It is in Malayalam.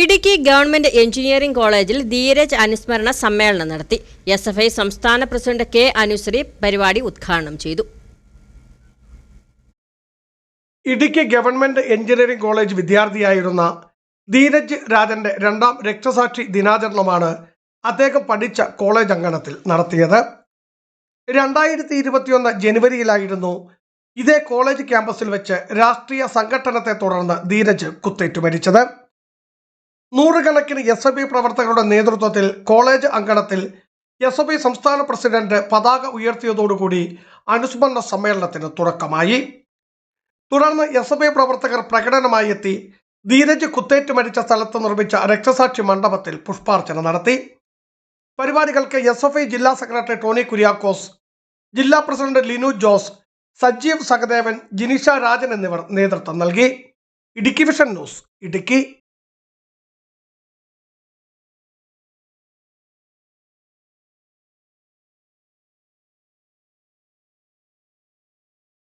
ഇടുക്കി ഗവൺമെന്റ് എഞ്ചിനീയറിംഗ് കോളേജിൽ ധീരജ് അനുസ്മരണ സമ്മേളനം നടത്തി. എസ് എഫ് ഐ സംസ്ഥാന പ്രസിഡന്റ് കെ അനുശ്രീ പരിപാടി ഉദ്ഘാടനം ചെയ്തു. ഇടുക്കി ഗവൺമെന്റ് എഞ്ചിനീയറിംഗ് കോളേജ് വിദ്യാർത്ഥിയായിരുന്ന ധീരജ് രാജന്റെ രണ്ടാം രക്തസാക്ഷി ദിനാചരണമാണ് അദ്ദേഹം പഠിച്ച കോളേജ് അങ്കണത്തിൽ നടത്തിയത്. രണ്ടായിരത്തി ഇരുപത്തിയൊന്ന് ജനുവരിയിലായിരുന്നു ഇതേ കോളേജ് ക്യാമ്പസിൽ വെച്ച് രാഷ്ട്രീയ സംഘട്ടനത്തെ തുടർന്ന് ധീരജ് കുത്തേറ്റു മരിച്ചത്. നൂറുകണക്കിന് എസ് എഫ് പ്രവർത്തകരുടെ നേതൃത്വത്തിൽ കോളേജ് അങ്കണത്തിൽ എസ് എഫ് സംസ്ഥാന പ്രസിഡന്റ് പതാക ഉയർത്തിയതോടുകൂടി അനുസ്മരണ സമ്മേളനത്തിന് തുടക്കമായി. തുടർന്ന് എസ് എഫ് പ്രവർത്തകർ പ്രകടനമായി എത്തി. ധീരജ് കുത്തേറ്റ് മരിച്ച സ്ഥലത്ത് നിർമ്മിച്ച രക്തസാക്ഷി മണ്ഡപത്തിൽ പുഷ്പാർച്ചന നടത്തി. പരിപാടികൾക്ക് എസ് എഫ് ഐ ജില്ലാ സെക്രട്ടറി ടോണി കുര്യാക്കോസ് ജില്ലാ പ്രസിഡന്റ് ലിനു ജോസ് സജീവ് സഹദേവൻ ജിനിഷ രാജൻ എന്നിവർ നേതൃത്വം നൽകി. Idukki vision news Idukki.